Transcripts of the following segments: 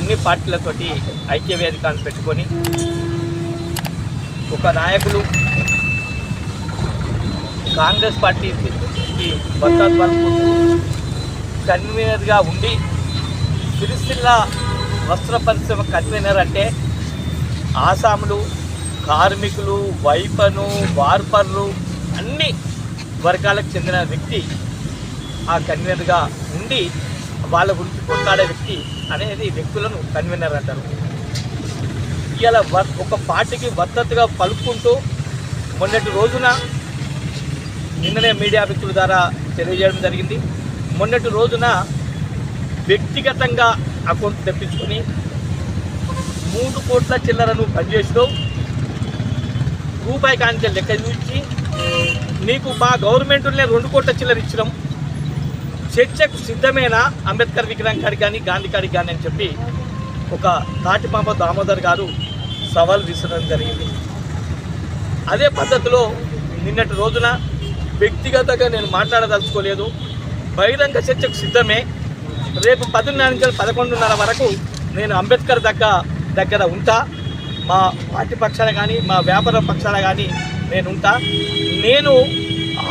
అన్ని పార్టీలతోటి ఐక్య వేదికను పెట్టుకొని ఒక నాయకులు కాంగ్రెస్ పార్టీకి వద్దత్వాలకు కన్వీనర్గా ఉండి సిరిసిల్ల వస్త్ర పరిశ్రమ కన్వీనర్ అంటే ఆసాములు కార్మికులు వైపను వార్పర్లు అన్ని వర్గాలకు చెందిన వ్యక్తి ఆ కన్వీనర్గా ఉండి వాళ్ళ గురించి కొట్లాడే వ్యక్తి అనేది వ్యక్తులను కన్వీనర్ అంటారు. ఇలా వ- ఒక పార్టీకి వద్దతుగా పలుకుంటూ మొన్నటి రోజున నిన్ననే మీడియా వ్యక్తుల ద్వారా తెలియజేయడం జరిగింది. మొన్నటి రోజున వ్యక్తిగతంగా అకౌంట్ తెప్పించుకొని మూడు కోట్ల చిల్లరను పనిచేస్తూ రూపాయి కాంచె లెక్క చూసి నీకు మా గవర్నమెంట్నే రెండు కోట్ల చిల్లర ఇచ్చినాం. చర్చకు సిద్ధమేనా? అంబేద్కర్ విగ్రహం కాడికి కానీ గాంధీ కాడికి కానీ అని చెప్పి ఒక తాటిపాంప దామోదర్ గారు సవాల్ విసరడం జరిగింది. అదే పద్ధతిలో నిన్నటి రోజున వ్యక్తిగతంగా నేను మాట్లాడదలుచుకోలేదు. బహిరంగ చర్చకు సిద్ధమే. రేపు పదిన్నర నుంచి పదకొండున్నర వరకు నేను అంబేద్కర్ దగ్గర దగ్గర ఉంటా. మా పార్టీ పక్షాన కానీ మా వ్యాపార పక్షాన కానీ నేను ఉంటా. నేను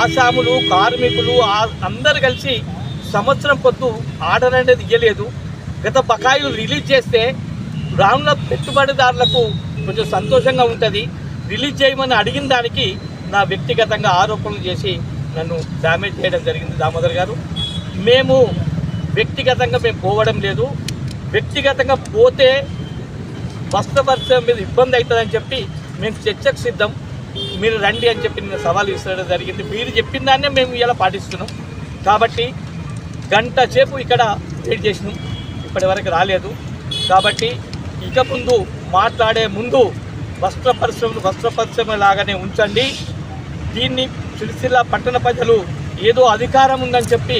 ఆసాములు కార్మికులు అందరు కలిసి సంవత్సరం పొద్దు ఆర్డర్ అనేది ఇవ్వలేదు గత బకాయిలు రిలీజ్ చేస్తే రానున్న పెట్టుబడిదారులకు కొంచెం సంతోషంగా ఉంటుంది. రిలీజ్ చేయమని అడిగిన దానికి నా వ్యక్తిగతంగా ఆరోపణలు చేసి నన్ను డ్యామేజ్ చేయడం జరిగింది దామోదర్ గారు. మేము వ్యక్తిగతంగా మేము పోవడం లేదు. వ్యక్తిగతంగా పోతే వస్త్ర పరిశ్రమ మీద ఇబ్బంది అవుతుందని చెప్పి మేము చర్చకు సిద్ధం. మీరు రండి అని చెప్పి నేను సవాల్ ఇస్తడం జరిగింది. మీరు చెప్పిన దాన్నే మేము ఇలా పాటిస్తున్నాం. కాబట్టి గంట సేపు ఇక్కడ వెయిట్ చేసినాం. ఇప్పటి వరకు రాలేదు. కాబట్టి ఇక ముందు మాట్లాడే ముందు వస్త్ర పరిశ్రమలు వస్త్ర పరిశ్రమ లాగానే ఉంచండి. దీన్ని సిరిసిల్ల పట్టణ ప్రజలు ఏదో అధికారం ఉందని చెప్పి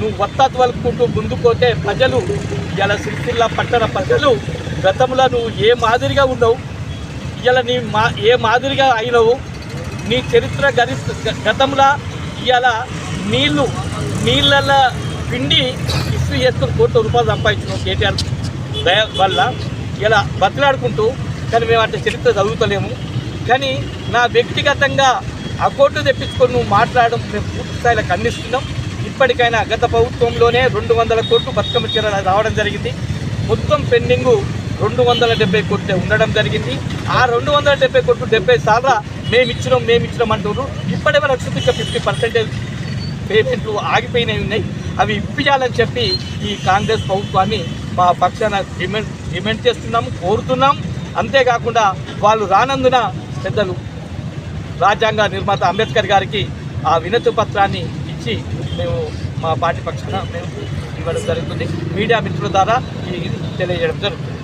నువ్వు వత్తాత్ వలుపుకుంటూ ముందుకోతే ప్రజలు ఇలా సిరిసిల్ల పట్టణ ప్రజలు గతంలో నువ్వు ఏ మాదిరిగా ఉన్నావు ఇలా నీ మా ఏ మాదిరిగా అయినవు. నీ చరిత్ర గరి గతంలో ఇలా నీళ్ళు నీళ్ళ పిండి ఇస్త్రీ చేసుకుని కోట్ల రూపాయలు సంపాదించినాం కేటీఆర్ దయ వల్ల. ఇలా బతిలాడుకుంటూ కానీ మేము అంటే చరిత్ర చదువుతలేము. కానీ నా వ్యక్తిగతంగా ఆ కోర్టు తెప్పించుకొని నువ్వు మాట్లాడడం మేము పూర్తి స్థాయిలో ఖండిస్తున్నాం. ఇప్పటికైనా గత ప్రభుత్వంలోనే రెండు వందల కోట్లు బతుకమ్మ చీర రావడం జరిగింది. మొత్తం పెండింగు రెండు వందల డెబ్బై కోట్లు ఉండడం జరిగింది. ఆ రెండు వందల డెబ్బై కోట్లు డెబ్బై సార్లు మేము ఇచ్చినాం మేము ఇచ్చినాం అంటున్నారు. ఇప్పటివరకు చూపించే ఫిఫ్టీ పర్సెంటేజ్ పేమెంట్లు ఆగిపోయినవి ఉన్నాయి. అవి ఇప్పించాలని చెప్పి ఈ కాంగ్రెస్ ప్రభుత్వాన్ని మా పక్షాన డిమాండ్ డిమాండ్ చేస్తున్నాము కోరుతున్నాం. అంతేకాకుండా వాళ్ళు రానందున పెద్దలు రాజ్యాంగ నిర్మాత అంబేద్కర్ గారికి ఆ వినతి పత్రాన్ని ఇచ్చి మేము మా పార్టీ పక్షాన మేము ఇవ్వడం జరుగుతుంది. మీడియా మిత్రుల ద్వారా ఈ ఇది తెలియజేయడం జరుగుతుంది.